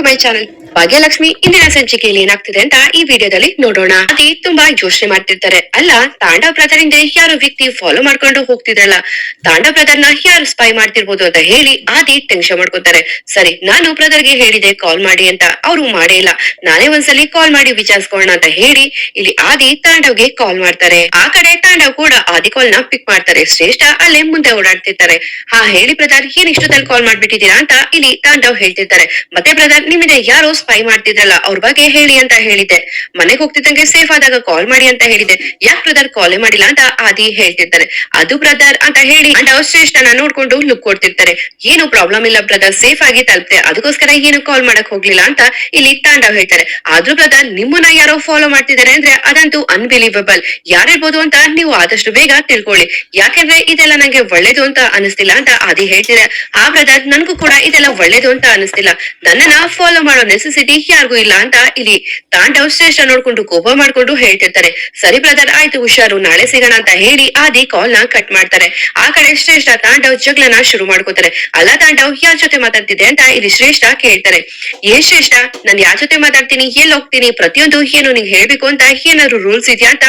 To my channel Bhagyalakshmi ಇಂದಿನ ಸಂಚಿಕೆಯಲ್ಲಿ ಏನಾಗ್ತಿದೆ ಅಂತ ಈ ವಿಡಿಯೋದಲ್ಲಿ ನೋಡೋಣ. ಅದಿ ತುಂಬಾ ಯೋಚನೆ ಮಾಡ್ತಿರ್ತಾರೆ. ಅಲ್ಲ ತಾಂಡವ ಬ್ರದರ್ ಹಿಂದೆ ಯಾರು ವ್ಯಕ್ತಿ ಫಾಲೋ ಮಾಡ್ಕೊಂಡು ಹೋಗ್ತಿದ್ರಲ್ಲ ತಾಂಡವ ಬ್ರದರ್ನ ಯಾರು ಸ್ಪೈ ಮಾಡ್ತಿರ್ಬೋದು ಅಂತ ಹೇಳಿ ಆದಿ ಟೆನ್ಷನ್ ಮಾಡ್ಕೊತಾರೆ. ಸರಿ, ನಾನು ಬ್ರದರ್ಗೆ ಹೇಳಿದೆ ಕಾಲ್ ಮಾಡಿ ಅಂತ. ಅವ್ರು ಮಾಡೇ ಇಲ್ಲ. ನಾನೇ ಒಂದ್ಸಲಿ ಕಾಲ್ ಮಾಡಿ ವಿಚಾರಿಸ್ಕೊಳ್ಳೋಣ ಅಂತ ಹೇಳಿ ಇಲ್ಲಿ ಆದಿ ತಾಂಡವ್ಗೆ ಕಾಲ್ ಮಾಡ್ತಾರೆ. ಆ ಕಡೆ ತಾಂಡವ್ ಕೂಡ ಆದಿ ಕಾಲ್ನ ಪಿಕ್ ಮಾಡ್ತಾರೆ. ಶ್ರೇಷ್ಠ ಅಲ್ಲೇ ಮುಂದೆ ಓಡಾಡ್ತಿರ್ತಾರೆ. ಹಾ, ಹೇಳಿ ಬ್ರದರ್ ಏನ್ ಇಷ್ಟೊತ್ತಲ್ಲಿ ಕಾಲ್ ಮಾಡ್ಬಿಟ್ಟಿದ್ದೀರಾ ಅಂತ ಇಲ್ಲಿ ತಾಂಡವ್ ಹೇಳ್ತಿರ್ತಾರೆ. ಮತ್ತೆ ಬ್ರದರ್ ನಿಮ್ಮಿಂದ ಯಾರೋ ಸ್ಪೈ ಮಾಡ್ತಿದ್ರಲ್ಲ, ಅವ್ರ ಬಗ್ಗೆ ಹೇಳಿ ಅಂತ ಹೇಳಿದ್ದೆ. ಮನೆಗೆ ಹೋಗ್ತಿದ್ದಂಗೆ ಸೇಫ್ ಆದಾಗ ಕಾಲ್ ಮಾಡಿ ಅಂತ ಹೇಳಿದೆ ಯಾಕೆ ಬ್ರದರ್ ಕಾಲೇ ಮಾಡಿಲ್ಲ ಅಂತ ಆದಿ ಹೇಳ್ತಿರ್ತಾರೆ. ಅದು ಬ್ರದರ್ ಅಂತ ಹೇಳಿ ಅಂಡ್ ಶ್ರೇಷ್ಠನ ನೋಡ್ಕೊಂಡು ಲುಕ್ ಕೊಡ್ತಿರ್ತಾರೆ. ಏನು ಪ್ರಾಬ್ಲಮ್ ಇಲ್ಲ ಬ್ರದರ್ ಸೇಫ್ ಆಗಿ ತಲುಪ್ತೆ. ಅದಕ್ಕೋಸ್ಕರ ಏನು ಕಾಲ್ ಮಾಡಕ್ ಹೋಗ್ಲಿಲ್ಲ ಅಂತ ಇಲ್ಲಿ ತಾಂಡವ್ ಹೇಳ್ತಾರೆ. ಆದ್ರೂ ಬ್ರದರ್ ನಿಮ್ಮನ್ನ ಯಾರೋ ಫಾಲೋ ಮಾಡ್ತಿದ್ದಾರೆ ಅಂದ್ರೆ ಅದಂತೂ ಅನ್ಬಿಲೀವಬಲ್ ಯಾರಿರ್ಬೋದು ಅಂತ ನೀವು ಆದಷ್ಟು ಬೇಗ ತಿಳ್ಕೊಳ್ಳಿ. ಯಾಕೆಂದ್ರೆ ಇದೆಲ್ಲ ನಂಗೆ ಒಳ್ಳೇದು ಅಂತ ಅನಿಸ್ತಿಲ್ಲ ಅಂತ ಆದಿ ಹೇಳ್ತಿದೆ. ಆ ಬ್ರದರ್ ನನ್ಗೂ ಕೂಡ ಇದೆಲ್ಲ ಒಳ್ಳೇದು ಅಂತ ಅನಿಸ್ತಿಲ್ಲ. ನನ್ನನ್ನ ಫಾಲೋ ಮಾಡೋ ನೆಸೆಸಿಟಿ ಯಾರಿಗೂ ಇಲ್ಲ ಅಂತ ಇಲ್ಲಿ ತಾಂಡವ್ ಶ್ರೇಷ್ಠ ನೋಡ್ಕೊಂಡು ಕೋಪ ಮಾಡ್ಕೊಂಡು ಹೇಳ್ತಿರ್ತಾರೆ. ಸರಿ ಬ್ರದರ್ ಆಯ್ತು, ಹುಷಾರು, ನಾಳೆ ಸಿಗೋಣ ಅಂತ ಹೇಳಿ ಆದಿ ಕಾಲ್ನ ಕಟ್ ಮಾಡ್ತಾರೆ. ಆ ಕಡೆ ಶ್ರೇಷ್ಠ, ತಾಂಡವ್ ಜಗಳನ ಶುರು ಮಾಡ್ಕೋತಾರೆ. ಅಲ್ಲ ತಾಂಡವ್, ಯಾರ ಜೊತೆ ಮಾತಾಡ್ತಿದೆ ಅಂತ ಇಲ್ಲಿ ಶ್ರೇಷ್ಠ ಕೇಳ್ತಾರೆ. ಏನ್ ಶ್ರೇಷ್ಠ, ನಾನ್ ಯಾರ ಜೊತೆ ಮಾತಾಡ್ತೀನಿ, ಎಲ್ಲಿ ಹೋಗ್ತೀನಿ, ಪ್ರತಿಯೊಂದು ಏನು ನಿಂಗೆ ಹೇಳ್ಬೇಕು ಅಂತ ಏನಾದ್ರು ರೂಲ್ಸ್ ಇದೆಯಾ ಅಂತ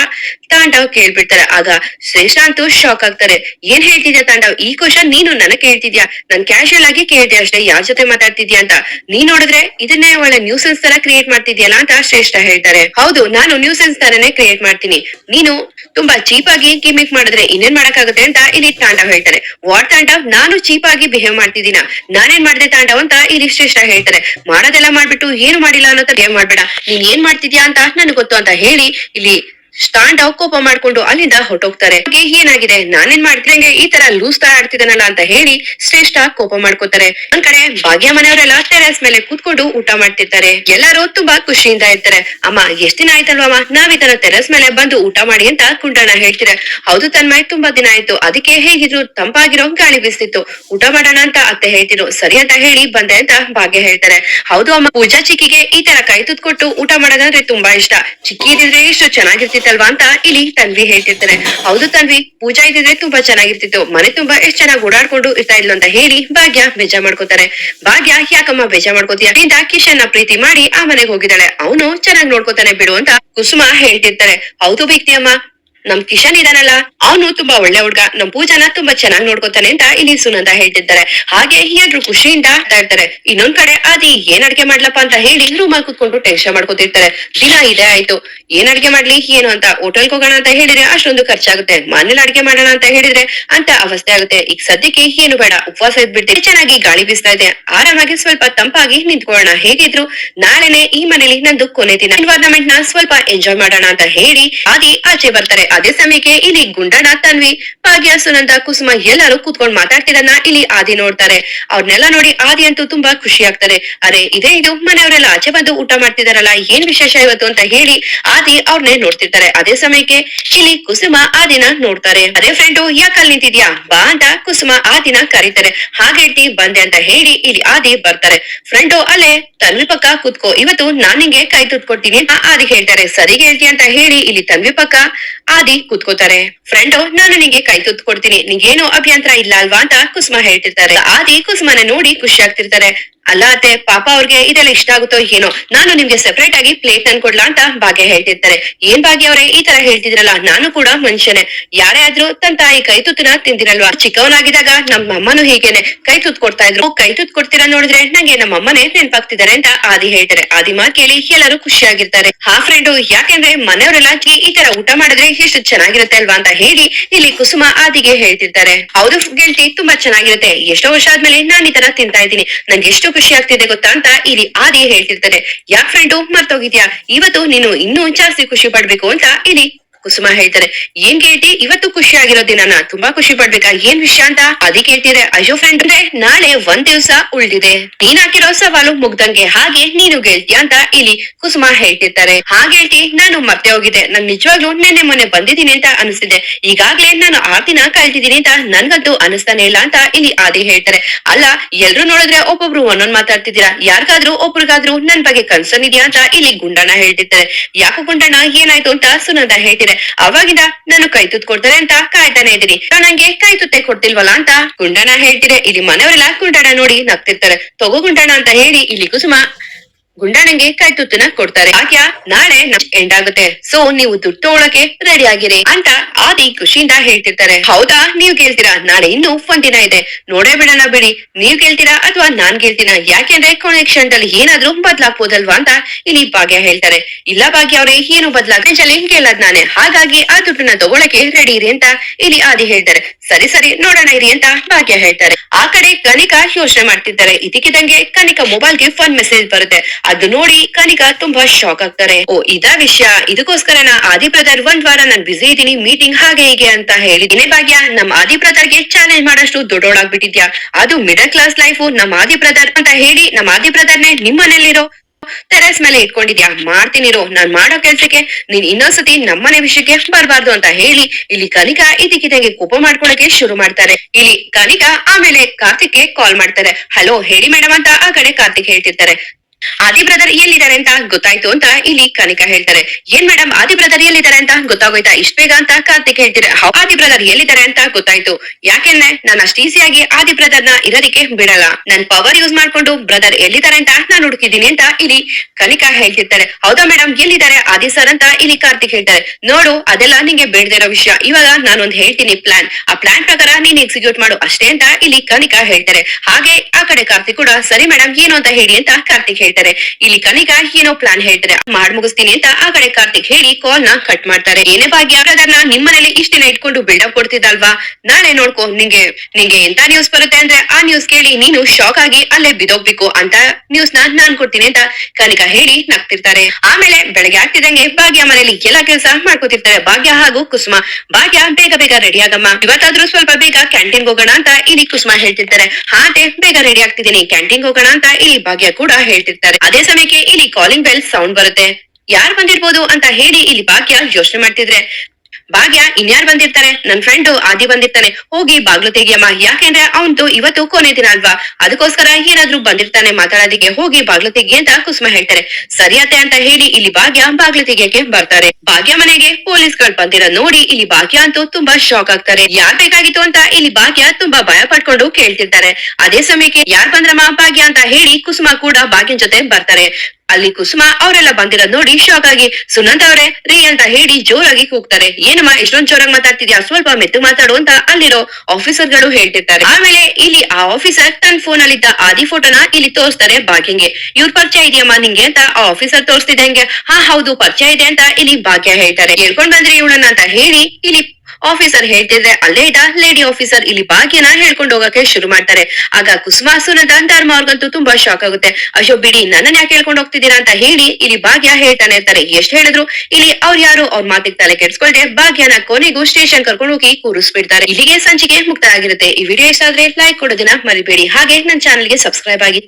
ತಾಂಡವ್ ಕೇಳ್ಬಿಡ್ತಾರೆ. ಆಗ ಶ್ರೇಷ್ಠ ಅಂತೂ ಶಾಕ್ ಆಗ್ತಾರೆ. ಏನ್ ಹೇಳ್ತಿದ್ಯಾ ತಾಂಡವ್? ಈ ಕ್ವಶನ್ ನೀನು ನನಗೆ ಕೇಳ್ತಿದ್ಯಾ? ನಾನ್ ಕ್ಯಾಶುಯಲ್ ಆಗಿ ಕೇಳ್ದೆ ಅಷ್ಟೇ, ಯಾರ ಜೊತೆ ಮಾತಾಡ್ತಿದ್ಯಾ ಅಂತ. ನೀನ್ ನೋಡಿದ್ರೆ ಇದನ್ನೇ ಒಳ್ಳೆ ನ್ಯೂಸೆನ್ಸ್ ತರ ಕ್ರಿಯೇಟ್ ಮಾಡ್ತಿದ್ಯಲ್ಲ ಅಂತ ಶ್ರೇಷ್ಠ ಹೇಳ್ತಾರೆ. ಹೌದು, ನಾನು ನ್ಯೂಸೆನ್ಸ್ ತರನೇ ಕ್ರಿಯೇಟ್ ಮಾಡ್ತೀನಿ. ನೀನು ತುಂಬಾ ಚೀಪ್ ಆಗಿ ಗಿಮಿಕ್ ಮಾಡಿದ್ರೆ ಇನ್ನೇನ್ ಮಾಡಕ್ಕಾಗುತ್ತೆ ಅಂತ ಇಲ್ಲಿ ತಾಂಡವ್ ಹೇಳ್ತಾರೆ. ವಾಟ್ ತಾಂಡವ್, ನಾನು ಚೀಪ್ ಆಗಿ ಬಿಹೇವ್ ಮಾಡ್ತಿದ್ದೀನ. ನಾನೇನ್ ಮಾಡಿದೆ ತಾಂಡವ್ ಅಂತ ಇಲ್ಲಿ ಶ್ರೇಷ್ಠ ಹೇಳ್ತಾರೆ. ಮಾಡೋದೆಲ್ಲ ಮಾಡ್ಬಿಟ್ಟು ಏನು ಮಾಡಿಲ್ಲ ಅನ್ನೋ ತರ ಬಿಹೇವ್ ಮಾಡ್ಬೇಡ. ನೀನ್ ಏನ್ ಮಾಡ್ತಿದ್ಯಾ ಅಂತ ನನಗೆ ಗೊತ್ತು ಅಂತ ಹೇಳಿ ಇಲ್ಲಿ ತಾಂಡವ್ ಕೋಪ ಮಾಡ್ಕೊಂಡು ಅಲ್ಲಿಂದ ಹೊಟ್ಟೋಗ್ತಾರೆ ಏನಾಗಿದೆ? ನಾನೇನ್ ಮಾಡ್ತಿದಂಗೆ ಈ ತರ ಲೂಸ್ ತರ ಆಡ್ತಿದ್ದಾನಲ್ಲ ಅಂತ ಹೇಳಿ ಶ್ರೇಷ್ಠ ಕೋಪ ಮಾಡ್ಕೋತಾರೆ. ಒಂದ್ ಕಡೆ ಭಾಗ್ಯ ಮನೆಯವರೆಲ್ಲ ಟೆರೆಸ್ ಮೇಲೆ ಕೂತ್ಕೊಂಡು ಊಟ ಮಾಡ್ತಿರ್ತಾರೆ. ಎಲ್ಲರೂ ತುಂಬಾ ಖುಷಿಯಿಂದ ಇರ್ತಾರೆ. ಅಮ್ಮ, ಎಷ್ಟ್ ದಿನ ಆಯ್ತಲ್ವಮ್ಮ ನಾವ್ ಈ ಟೆರೆಸ್ ಮೇಲೆ ಬಂದು ಊಟ ಮಾಡಿ ಅಂತ ಕುಂಟಣ್ಣ ಹೇಳ್ತಿದ್ರೆ ಹೌದು ತನ್ಮಯ್, ತುಂಬಾ ದಿನ ಆಯ್ತು. ಅದಕ್ಕೆ ಹೇಗಿದ್ರು ತಂಪಾಗಿರೋ ಗಾಳಿ ಬೀಸ್ತಿತ್ತು. ಊಟ ಮಾಡೋಣ ಅಂತ ಅತ್ತೆ ಹೇಳ್ತಿದ್ರು. ಸರಿ ಅಂತ ಹೇಳಿ ಬಂದೆ ಅಂತ ಭಾಗ್ಯ ಹೇಳ್ತಾರೆ. ಹೌದು ಅಮ್ಮ, ಪೂಜಾ ಚಿಕ್ಕಿಗೆ ಈ ತರ ಕೈ ತುತ್ ಕೊಟ್ಟು ಊಟ ಮಾಡೋದಂದ್ರೆ ತುಂಬಾ ಇಷ್ಟ. ಚಿಕ್ಕಿ ಇದ್ರೆ ಎಷ್ಟು ಚೆನ್ನಾಗಿರ್ತಿತ್ತಲ್ವಾ ಅಂತ ಇಲ್ಲಿ ತನ್ವಿ ಹೇಳ್ತಿರ್ತಾರೆ ಹೌದು ತನ್ವಿ, ಪೂಜಾ ಇದ್ರೆ ತುಂಬಾ ಚೆನ್ನಾಗಿರ್ತಿತ್ತು. ಮನೆ ತುಂಬಾ ಎಷ್ಟ್ ಚೆನ್ನಾಗಿ ಓಡಾಡ್ಕೊಂಡು ಇರ್ತಾ ಇದ್ಲು ಅಂತ ಹೇಳಿ ಭಾಗ್ಯ ಬೇಜಾರ್ ಮಾಡ್ಕೋತಾರೆ. ಭಾಗ್ಯ, ಯಾಕಮ್ಮ ಬೇಜಾರ್ ಮಾಡ್ಕೋತೀಯ ಇಂದ ಕಿಶನ್ ಪ್ರೀತಿ ಮಾಡಿ ಆ ಮನೆಗೆ ಹೋಗಿದ್ದಾಳೆ. ಅವನು ಚೆನ್ನಾಗಿ ನೋಡ್ಕೋತಾನೆ ಬಿಡು ಅಂತ ಕುಸುಮ ಹೇಳ್ತಿರ್ತಾರೆ ಹೌದು ಭೀಕ್ತಿ ಅಮ್ಮ ನಮ್ ಕಿಶನ್ ಇದಾನಲ್ಲ, ಅವನು ತುಂಬಾ ಒಳ್ಳೆ ಹುಡ್ಗ. ನಮ್ ಪೂಜಾನ ತುಂಬಾ ಚೆನ್ನಾಗಿ ನೋಡ್ಕೋತಾನೆ ಅಂತ ಇಲ್ಲಿ ಸುನಂದ ಹೇಳ್ತಿದ್ದಾರೆ ಹಾಗೆ ಎಲ್ರು ಖುಷಿಯಿಂದ ಇರ್ತಾರೆ ಇನ್ನೊಂದ್ ಕಡೆ ಆದಿ ಏನ್ ಅಡ್ಗೆ ಮಾಡ್ಲಪ್ಪ ಅಂತ ಹೇಳಿ ರೂಮಲ್ಲಿ ಕುತ್ಕೊಂಡು ಟೆನ್ಷನ್ ಮಾಡ್ಕೊತಿರ್ತಾರೆ. ದಿನ ಇದೆ ಆಯ್ತು. ಏನ್ ಅಡ್ಗೆ ಮಾಡ್ಲಿ, ಏನು ಅಂತ ಹೋಟೆಲ್ ಹೋಗೋಣ ಅಂತ ಹೇಳಿದ್ರೆ ಅಷ್ಟೊಂದು ಖರ್ಚಾಗುತ್ತೆ. ಮನೇಲಿ ಅಡ್ಗೆ ಮಾಡೋಣ ಅಂತ ಹೇಳಿದ್ರೆ ಅಂತ ಅವಸ್ಥೆ ಆಗುತ್ತೆ. ಈಗ ಸದ್ಯಕ್ಕೆ ಏನು ಬೇಡ, ಉಪವಾಸ ಇದ್ಬಿಡ್ತೀನಿ ಚೆನ್ನಾಗಿ ಗಾಳಿ ಬೀಸ್ತಾ ಇದೆ. ಆರಾಮಾಗಿ ಸ್ವಲ್ಪ ತಂಪಾಗಿ ನಿಂತ್ಕೊಳ್ಳೋಣ. ಹೇಗಿದ್ರು ನಾಳೆನೆ ಈ ಮನೇಲಿ ನಂದು ಕೊನೆ ದಿನ. ಎನ್ವೈರನ್ಮೆಂಟ್ನ ಸ್ವಲ್ಪ ಎಂಜಾಯ್ ಮಾಡೋಣ ಅಂತ ಹೇಳಿ ಆದಿ ಆಚೆ ಬರ್ತಾರೆ. ಅದೇ ಸಮಯಕ್ಕೆ ಇಲ್ಲಿ ಗುಂಡಣ್ಣ ತನ್ವಿ ಭಾಗ್ಯ, ಸುನಂದ, ಕುಸುಮ ಎಲ್ಲರೂ ಕೂತ್ಕೊಂಡು ಮಾತಾಡ್ತಿರನ್ನ ಇಲ್ಲಿ ಆದಿ ನೋಡ್ತಾರೆ. ಅವ್ರನ್ನೆಲ್ಲ ನೋಡಿ ಆದಿ ಅಂತೂ ತುಂಬಾ ಖುಷಿ ಆಗ್ತಾರೆ ಅರೆ, ಇದೇ ಇದು, ಮನೆಯವರೆಲ್ಲ ಆಚೆ ಬಂದು ಊಟ ಮಾಡ್ತಿದಾರಲ್ಲ, ಏನ್ ವಿಶೇಷ ಇವತ್ತು ಅಂತ ಹೇಳಿ ಆದಿ ಅವ್ರನ್ನೇ ನೋಡ್ತಿರ್ತಾರೆ. ಅದೇ ಸಮಯಕ್ಕೆ ಇಲ್ಲಿ ಕುಸುಮ ಆದಿನ ನೋಡ್ತಾರೆ. ಅದೇ ಫ್ರೆಂಡು ಯಾಕಲ್ ನಿಂತಿದ್ಯಾ? ಬಾ ಅಂತ ಕುಸುಮ ಆದಿನ ಕರೀತಾರೆ. ಹಾಗೇಳ್ತಿ ಬಂದೆ ಅಂತ ಹೇಳಿ ಇಲ್ಲಿ ಆದಿ ಬರ್ತಾರೆ. ಫ್ರೆಂಡು ಅಲ್ಲೇ ತನ್ವಿ ಪಕ್ಕ ಕುತ್ಕೋ, ಇವತ್ತು ನಾನ್ ನಿಂಗೆ ಕೈ ತುತ್ಕೊಡ್ತೀನಿ ಆದಿ ಹೇಳ್ತಾರೆ. ಸರಿ ಹೇಳ್ತಿ ಅಂತ ಹೇಳಿ ಇಲ್ಲಿ ತನ್ವಿ ಪಕ್ಕ ಆದಿ ಕುತ್ಕೋತಾರೆ. ಫ್ರೆಂಡು ನಾನು ನಿಂಗೆ ಕೈ ತುತ್ತು ಕೊಡ್ತೀನಿ ನಿಂಗೇನು ಅಭ್ಯಂತರ ಇಲ್ಲ ಅಲ್ವಾ ಅಂತ ಕುಸುಮ ಹೇಳ್ತಿರ್ತಾರೆ. ಆದಿ ಕುಸುಮನ ನೋಡಿ ಖುಷಿ ಆಗ್ತಿರ್ತಾರೆ. ಅಲ್ಲ ಅತ್ತೆ ಪಾಪ ಅವ್ರಿಗೆ ಇದೆಲ್ಲ ಇಷ್ಟ ಆಗುತ್ತೋ ಏನೋ, ನಾನು ನಿಮ್ಗೆ ಸೆಪರೇಟ್ ಆಗಿ ಪ್ಲೇಟ್ ತಂದ್ಕೊಡ್ಲಾ ಅಂತ ಭಾಗ್ಯ ಹೇಳ್ತಿರ್ತಾರೆ. ಏನ್ ಭಾಗ್ಯ ಅವರೇ ಈ ತರ ಹೇಳ್ತಿದ್ರಲ್ಲ, ನಾನು ಕೂಡ ಮನುಷ್ಯನೇ. ಯಾರೇ ಆದ್ರೂ ತನ್ ತಾಯಿ ಕೈ ತುತ್ತನ ತಿಂದಿರಲ್ವಾ? ಚಿಕ್ಕವನಾಗಿದ್ದಾಗ ನಮ್ಮ ಅಮ್ಮನು ಹೀಗೇನೆ. ಕೈ ತುತ್ತು ಕೊಡ್ತಾ ಇದ್ರು. ಕೈ ತುತ್ ಕೊಡ್ತೀರಾ ನೋಡಿದ್ರೆ ನಂಗೆ ನಮ್ಮ ಅಮ್ಮನೇ ನೆನ್ಪಾಗ್ತಿದ್ದಾರೆ ಅಂತ ಆದಿ ಹೇಳ್ತಾರೆ. ಆದಿ ಮಾ ಕೇಳಿ ಎಲ್ಲರೂ ಖುಷಿಯಾಗಿರ್ತಾರೆ. ಹಾ ಫ್ರೆಂಡು ಯಾಕೆಂದ್ರೆ ಮನೆಯವರೆಲ್ಲ ಈ ತರ ಊಟ ಮಾಡಿದ್ರೆ ಎಷ್ಟು ಚೆನ್ನಾಗಿರುತ್ತೆ ಅಲ್ವಾ ಅಂತ ಹೇಳಿ ಇಲ್ಲಿ ಕುಸುಮ ಆದಿಗೆ ಹೇಳ್ತಿರ್ತಾರೆ. ಹೌದು ಗೆಳತಿ, ತುಂಬಾ ಚೆನ್ನಾಗಿರುತ್ತೆ. ಎಷ್ಟೋ ವರ್ಷ ಆದ್ಮೇಲೆ ನಾನ್ ಈ ತರ ತಿಂತಾ ಇದ್ದೀನಿ. ನಂಗೆ ಎಷ್ಟು ಖುಷಿ ಆಗ್ತಿದೆ ಗೊತ್ತಾ ಅಂತ ಇಲ್ಲಿ ಆದಿ ಹೇಳ್ತಿರ್ತಾರೆ ಯಾಕೆ ಫ್ರೆಂಡು ಮರ್ತೋಗಿದ್ಯಾ? ಇವತ್ತು ನೀನು ಇನ್ನೂ ಜಾಸ್ತಿ ಖುಷಿ ಪಡ್ಬೇಕು ಅಂತ ಇಲ್ಲಿ ಕುಸುಮ ಹೇಳ್ತಾರೆ, ಏನ್ ಕೇಳ್ತಿ? ಇವತ್ತು ಖುಷಿ ಆಗಿರೋ ದಿನನ? ತುಂಬಾ ಖುಷಿ ಪಡ್ಬೇಕಾ? ಏನ್ ವಿಷಯ ಅಂತ? ಅದಿ ಕೇಳ್ತಿದ್ರೆ ಅಯ್ಯೋ ಫ್ರೆಂಡ್ ಅಂದ್ರೆ ನಾಳೆ ಒಂದ್ ದಿವ್ಸ ಉಳ್ದಿದೆ. ನೀನ್ ಹಾಕಿರೋ ಸವಾಲು ಮುಗ್ದಂಗೆ ಹಾಗೆ ನೀನು ಗೆಳ್ತಿ ಅಂತ ಇಲ್ಲಿ ಕುಸುಮ ಹೇಳ್ತಿರ್ತಾರೆ. ಹಾಗೆ ಹೇಳ್ತಿ, ನಾನು ಮತ್ತೆ ಹೋಗಿದ್ದೆ. ನಾನ್ ನಿಜವಾಗ್ಲೂ ನೆನ್ನೆ ಮೊನ್ನೆ ಬಂದಿದ್ದೀನಿ ಅಂತ ಅನಿಸ್ತಿದೆ. ಈಗಾಗ್ಲೇ ನಾನು ಆ ದಿನ ಕಳ್ತಿದ್ದೀನಿ ಅಂತ ನನ್ಗಂತೂ ಅನಿಸ್ತಾನೆ ಇಲ್ಲ ಅಂತ ಇಲ್ಲಿ ಆದಿ ಹೇಳ್ತಾರೆ. ಅಲ್ಲ, ಎಲ್ರು ನೋಡಿದ್ರೆ ಒಬ್ಬೊಬ್ರು ಒಂದೊಂದ್ ಮಾತಾಡ್ತಿದ್ದೀರಾ? ಯಾರಿಗಾದ್ರೂ ಒಬ್ರಿಗಾದ್ರೂ ನನ್ ಬಗ್ಗೆ ಕನ್ಸರ್ನ್ ಇದೆಯಾ ಅಂತ ಇಲ್ಲಿ ಗುಂಡಣ್ಣ ಹೇಳ್ತಿರ್ತಾರೆ. ಯಾಕೋ ಗುಂಡಣ್ಣ ಏನಾಯ್ತು ಅಂತ ಸುನಂದ ಹೇಳ್ತಿದೆ ಅವಾಗಿಂದ ನಾನು ಕೈ ತುತ್ ಕೊಡ್ತಾರೆ ಅಂತ ಕಾಯ್ತಾನೆ ಇದೀನಿ ನಂಗೆ ಕೈ ತುತ್ತೆ ಕೊಡ್ತಿಲ್ವಲ್ಲ ಅಂತ ಗುಂಡಣ ಹೇಳ್ತಿದೆ. ಇಲ್ಲಿ ಮನೆಯವರೆಲ್ಲ ಗುಂಡಣ ನೋಡಿ ನಗ್ತಿರ್ತಾರೆ. ತಗೋ ಗುಂಡಣ ಅಂತ ಹೇಳಿ ಇಲ್ಲಿ ಕುಸುಮ ಗುಂಡಣ್ಣಂಗೆ ಕೈ ತುತ್ತನ ಕೊಡ್ತಾರೆ. ಭಾಗ್ಯ ನಾಳೆ ಎಂಡ್ ಆಗುತ್ತೆ ಸೊ ನೀವು ದುಡ್ಡು ತಗೊಳಕ್ಕೆ ರೆಡಿ ಆಗಿರಿ ಅಂತ ಆದಿ ಖುಷಿಯಿಂದ ಹೇಳ್ತಿರ್ತಾರೆ. ಹೌದಾ? ನೀವ್ ಕೇಳ್ತೀರಾ? ನಾಳೆ ಇನ್ನು ದಿನ ಇದೆ. ನೋಡೇ ಬಿಡೋಣ ಬಿಡಿ. ನೀವ್ ಕೇಳ್ತೀರಾ ಅಥವಾ ನಾನ್ ಕೇಳ್ತೀನ? ಯಾಕೆಂದ್ರೆ ಕೊನೆ ಕ್ಷಣದಲ್ಲಿ ಏನಾದ್ರೂ ಬದ್ಲಾಗ್ಬೋದಲ್ವಾ ಅಂತ ಇಲ್ಲಿ ಭಾಗ್ಯ ಹೇಳ್ತಾರೆ. ಇಲ್ಲ ಭಾಗ್ಯ ಅವ್ರೆ, ಏನು ಬದ್ಲಾಗ್ಲಿ ಕೇಳದ್ ನಾನೇ. ಹಾಗಾಗಿ ಆ ದುಡ್ಡನ್ನ ತಗೊಳಕ್ಕೆ ರೆಡಿ ಇರಿ ಅಂತ ಇಲ್ಲಿ ಆದಿ ಹೇಳ್ತಾರೆ. ಸರಿ ಸರಿ, ನೋಡೋಣ ಇರಿ ಅಂತ ಭಾಗ್ಯ ಹೇಳ್ತಾರೆ. ಆ ಕಡೆ ಕನಿಕಾ ಯೋಚನೆ ಮಾಡ್ತಿದ್ದಾರೆ ಇದಕ್ಕಿದಂಗೆ ಕನಿಕಾ ಮೊಬೈಲ್ಗೆ ಫೋನ್ ಮೆಸೇಜ್ ಬರುತ್ತೆ. ಅದು ನೋಡಿ ಕನಿಕಾ ತುಂಬಾ ಶಾಕ್ ಆಗ್ತಾರೆ. ಓ, ಇದ ವಿಷಯ. ಇದಕ್ಕೋಸ್ಕರ ನಾ ಆದಿ ಬ್ರದರ್ ಒಂದ್ ವಾರ ನಾನ್ ಬಿಸಿ ಇದ್ದೀನಿ ಮೀಟಿಂಗ್ ಹಾಗೆ ಹೀಗೆ ಅಂತ ಹೇಳಿದಿನೇ ಭಾಗ್ಯ. ನಮ್ ಆದಿ ಬ್ರದರ್ಗೆ ಚಾಲೆಂಜ್ ಮಾಡಷ್ಟು ದೊಡ್ಡೋಳಾಗ್ಬಿಟ್ಟಿದ್ಯಾ. ಅದು ಮಿಡಲ್ ಕ್ಲಾಸ್ ಲೈಫ್ ನಮ್ ಆದಿ ಬ್ರದರ್ ಅಂತ ಹೇಳಿ ನಮ್ ಆದಿ ಬ್ರದರ್ನೇ ನಿಮ್ಮನೇಲಿರೋ ಟೆರೆಸ್ ಮೇಲೆ ಇಟ್ಕೊಂಡಿದ್ಯಾ? ಮಾಡ್ತೀನಿರೋ ನಾನ್ ಮಾಡೋ ಕೆಲ್ಸಕ್ಕೆ ನೀನ್ ಇನ್ನೊಂದ್ಸತಿ ನಮ್ಮನೆ ವಿಷಯಕ್ಕೆ ಬರ್ಬಾರ್ದು ಅಂತ ಹೇಳಿ ಇಲ್ಲಿ ಕನಿಕಾ ಇದಕ್ಕಿದಂಗೆ ಕೋಪ ಮಾಡ್ಕೊಳಕ್ಕೆ ಶುರು ಮಾಡ್ತಾರೆ. ಇಲ್ಲಿ ಕನಿಕಾ ಆಮೇಲೆ ಕಾರ್ತಿಕ್ಗೆ ಕಾಲ್ ಮಾಡ್ತಾರೆ. ಹಲೋ ಹೇಳಿ ಮೇಡಮ್ ಅಂತ ಆ ಕಡೆ ಕಾರ್ತಿಕ್ ಹೇಳ್ತಿರ್ತಾರೆ. ಆದಿ ಬ್ರದರ್ ಎಲ್ಲಿದ್ದಾರೆ ಅಂತ ಗೊತ್ತಾಯ್ತು ಅಂತ ಇಲ್ಲಿ ಕನಿಕಾ ಹೇಳ್ತಾರೆ. ಏನ್ ಮೇಡಮ್ ಆದಿ ಬ್ರದರ್ ಎಲ್ಲಿದ್ದಾರೆ ಅಂತ ಗೊತ್ತಾಗೋಯ್ತಾ? ಇಷ್ಟ ಬೇಗ ಅಂತ ಕಾರ್ತಿಕ್ ಹೇಳ್ತಾರೆ. ಆದಿ ಬ್ರದರ್ ಎಲ್ಲಿದ್ದಾರೆ ಅಂತ ಗೊತ್ತಾಯ್ತು. ಯಾಕೆಂದ್ರೆ ನಾನು ಅಷ್ಟು ಈಸಿಯಾಗಿ ಆದಿ ಬ್ರದರ್ನ ಇರೋದಕ್ಕೆ ಬಿಡಲ್ಲ. ನನ್ ಪವರ್ ಯೂಸ್ ಮಾಡ್ಕೊಂಡು ಬ್ರದರ್ ಎಲ್ಲಿದ್ದಾರೆ ಅಂತ ನಾನು ಹುಡುಕಿದೀನಿ ಅಂತ ಇಲ್ಲಿ ಕನಿಕಾ ಹೇಳ್ತಿರ್ತಾರೆ. ಹೌದಾ ಮೇಡಮ್ ಎಲ್ಲಿದ್ದಾರೆ ಆದಿ ಸರ್ ಅಂತ ಇಲ್ಲಿ ಕಾರ್ತಿಕ್ ಹೇಳ್ತಾರೆ. ನೋಡು, ಅದೆಲ್ಲ ನಿಂಗೆ ಬೇಡದಿರೋ ವಿಷಯ. ಇವಾಗ ಒಂದ್ ಹೇಳ್ತೀನಿ ಪ್ಲಾನ್ ಆ ಪ್ಲಾನ್ ಪ್ರಕಾರ ನೀನ್ ಎಕ್ಸಿಕ್ಯೂಟ್ ಮಾಡು. ಅಷ್ಟೇ ಅಂತ ಇಲ್ಲಿ ಕನಿಕಾ ಹೇಳ್ತಾರೆ. ಹಾಗೆ ಆ ಕಡೆ ಕಾರ್ತಿಕ್ ಕೂಡ, ಸರಿ ಮೇಡಮ್ ಏನು ಅಂತ ಹೇಳಿ ಅಂತ ಕಾರ್ತಿಕ್ ಹೇಳ್ತಾರೆ. ಇಲ್ಲಿ ಕನಿಗ ಏನೋ ಪ್ಲಾನ್ ಹೇಳ್ತಾರೆ. ಮಾಡ್ ಮುಗಿಸ್ತೀನಿ ಅಂತ ಆ ಕಡೆ ಕಾರ್ತಿಕ್ ಹೇಳಿ ಕಾಲ್ನ ಕಟ್ ಮಾಡ್ತಾರೆ. ಏನೇ ಭಾಗ್ಯ ನಿಮ್ ಮನೇಲಿ ಇಷ್ಟ ದಿನ ಇಟ್ಕೊಂಡು ಬಿಲ್ಡಪ್ ಕೊಡ್ತಿದ್ದಲ್ವಾ? ನಾಳೆ ನೋಡ್ಕೋ, ನಿಂಗೆ ನಿಂಗೆ ಎಂತ ನ್ಯೂಸ್ ಬರುತ್ತೆ ಅಂದ್ರೆ ಆ ನ್ಯೂಸ್ ಕೇಳಿ ನೀನು ಶಾಕ್ ಆಗಿ ಅಲ್ಲೇ ಬಿದೋಗ್ಬೇಕು ಅಂತ ನ್ಯೂಸ್ನ ನಾನ್ ಕೊಡ್ತೀನಿ ಅಂತ ಕನಿಕ ಹೇಳಿ ನಗ್ತಿರ್ತಾರೆ. ಆಮೇಲೆ ಬೆಳಗ್ಗೆ ಆಗ್ತಿದಂಗೆ ಭಾಗ್ಯ ಮನೇಲಿ ಎಲ್ಲಾ ಕೆಲಸ ಮಾಡ್ಕೋತಿರ್ತಾರೆ. ಭಾಗ್ಯ ಹಾಗೂ ಕುಸುಮ. ಭಾಗ್ಯ, ಬೇಗ ಬೇಗ ರೆಡಿ ಆಗಮ್ಮ. ಇವತ್ತಾದ್ರೂ ಸ್ವಲ್ಪ ಬೇಗ ಕ್ಯಾಂಟೀನ್ ಹೋಗೋಣ ಅಂತ ಇಲ್ಲಿ ಕುಸುಮ ಹೇಳ್ತಿರ್ತಾರೆ. ಹಾಗೆ ಬೇಗ ರೆಡಿ ಆಗ್ತಿದ್ದೀನಿ. ಕ್ಯಾಂಟೀನ್ ಹೋಗೋಣ ಅಂತ ಇಲ್ಲಿ ಭಾಗ್ಯ ಕೂಡ ಹೇಳ್ತಿರ್ತಾರೆ. ಅದೇ ಸಮಯಕ್ಕೆ ಇಲ್ಲಿ ಕಾಲಿಂಗ್ ಬೆಲ್ ಸೌಂಡ್ ಬರುತ್ತೆ. ಯಾರು ಬಂದಿರ್ಬೋದು ಅಂತ ಹೇಳಿ ಇಲ್ಲಿ ಭಾಗ್ಯ ಯೋಚನೆ ಮಾಡ್ತಿದ್ರೆ. ಭಾಗ್ಯ ಇನ್ಯಾರ್ ಬಂದಿರ್ತಾರೆ? ನನ್ ಫ್ರೆಂಡ್ ಆದಿ ಬಂದಿರ್ತಾನೆ. ಹೋಗಿ ಬಾಗ್ಲು ತೆಗಿಯಮ್ಮ ಯಾಕೆಂದ್ರೆ ಅವನ್ದು ಇವತ್ತು ಕೊನೆ ದಿನ ಅಲ್ವಾ? ಅದಕ್ಕೋಸ್ಕರ ಏನಾದ್ರೂ ಬಂದಿರ್ತಾನೆ ಮಾತಾಡೋದಿಕ್ಕೆ ಹೋಗಿ ಬಾಗ್ಲು ತೆಗಿ ಅಂತ ಕುಸುಮ ಹೇಳ್ತಾರೆ. ಸರಿಯತ್ತೆ ಅಂತ ಹೇಳಿ ಇಲ್ಲಿ ಭಾಗ್ಯ ಬಾಗ್ಲು ತೆಗಿಯಕ್ಕೆ ಬರ್ತಾರೆ. ಭಾಗ್ಯ ಮನೆಗೆ ಪೊಲೀಸ್ಗಳು ಬಂದಿರ ನೋಡಿ ಇಲ್ಲಿ ಭಾಗ್ಯ ಅಂತೂ ತುಂಬಾ ಶಾಕ್ ಆಗ್ತಾರೆ. ಯಾರ್ ಬೇಕಾಗಿತ್ತು ಅಂತ ಇಲ್ಲಿ ಭಾಗ್ಯ ತುಂಬಾ ಭಯ ಪಡ್ಕೊಂಡು ಕೇಳ್ತಿರ್ತಾರೆ. ಅದೇ ಸಮಯಕ್ಕೆ ಯಾರ್ ಬಂದ್ರಮ್ಮ ಭಾಗ್ಯ ಅಂತ ಹೇಳಿ ಕುಸುಮ ಕೂಡ ಭಾಗ್ಯನ್ ಜೊತೆ ಬರ್ತಾರೆ. ಅಲ್ಲಿ ಕುಸುಮ ಅವರೆಲ್ಲ ಬಂದಿರೋದ್ ನೋಡಿ ಶಾಕ್ ಆಗಿ, ಸುನಂದ ಅವರೇ, ರೀ ಅಂತ ಹೇಳಿ ಜೋರಾಗಿ ಕೂಗ್ತಾರೆ. ಏನಮ್ಮ ಎಷ್ಟೊಂದ್ ಜೋರಾಗಿ ಮಾತಾಡ್ತಿದ್ಯಾ? ಸ್ವಲ್ಪ ಮೆತ್ತು ಮಾತಾಡು ಅಂತ ಅಲ್ಲಿರೋ ಆಫೀಸರ್ಗಳು ಹೇಳ್ತಿರ್ತಾರೆ. ಆಮೇಲೆ ಇಲ್ಲಿ ಆ ಆಫೀಸರ್ ತನ್ನ ಫೋನ್ ಅಲ್ಲಿದ್ದ ಆದಿ ಫೋಟೋನ ಇಲ್ಲಿ ತೋರಿಸ್ತಾರೆ ಭಾಗ್ಯಂಗೆ ಇವ್ರ ಪರಿಚಯ ಇದೆಯಮ್ಮ ನಿಂಗೆ? ಅಂತ ಆ ಆಫೀಸರ್ ತೋರಿಸ್ತಿದ್ದಂಗೆ, ಹಾ, ಹೌದು, ಪರಿಚಯ ಇದೆ ಅಂತ ಇಲ್ಲಿ ಭಾಗ್ಯ ಹೇಳ್ತಾರೆ. ಕೇಳ್ಕೊಂಡ್ ಬಂದ್ರಿ ಇವಳನ್ನ ಅಂತ ಹೇಳಿ ಇಲ್ಲಿ ಆಫೀಸರ್ ಹೇಳ್ತಿದ್ರೆ, ಅಲ್ಲೇ ಇದ್ದ ಲೇಡಿ ಆಫೀಸರ್ ಇಲ್ಲಿ ಭಾಗ್ಯನ ಹೇಳ್ಕೊಂಡು ಹೋಗಕ್ಕೆ ಶುರು ಮಾಡ್ತಾರೆ. ಆಗ ಕುಸುಮ ಸುನಂದ ಧರ್ಮ ಅವ್ರಿಗಂತೂ ತುಂಬಾ ಶಾಕ್ ಆಗುತ್ತೆ. ಅಶೋ ಬಿಡಿ ನನ್ನನ್ನ ಯಾಕೆ ಹೇಳ್ಕೊಂಡು ಹೋಗ್ತಿದ್ದೀರಾ ಅಂತ ಹೇಳಿ, ಇಲ್ಲಿ ಭಾಗ್ಯ ಹೇಳ್ತಾನೆ ಇರ್ತಾರೆ. ಎಷ್ಟ್ ಹೇಳಿದ್ರು, ಇಲ್ಲಿ ಅವ್ರ ಯಾರು, ಅವ್ರ ಮಾತಿಗೆ ತಲೆ ಕೆಡ್ಸ್ಕೊಳ್ದೆ ಭಾಗ್ಯನ ಕೊನೆಗೂ ಸ್ಟೇಷನ್ ಕರ್ಕೊಂಡು ಹೋಗಿ ಕೂರಿಸ್ಬಿಡ್ತಾರೆ. ಇಲ್ಲಿಗೆ ಸಂಚಿಕೆ ಮುಕ್ತ ಆಗಿರುತ್ತೆ ಈ ವಿಡಿಯೋ ಇಷ್ಟ ಆದ್ರೆ ಲೈಕ್ ಕೊಡೋದನ್ನ ಮರಿಬೇಡಿ. ಹಾಗೆ ನನ್ನ ಚಾನಲ್ಗೆ ಸಬ್ಸ್ಕ್ರೈಬ್ ಆಗಿ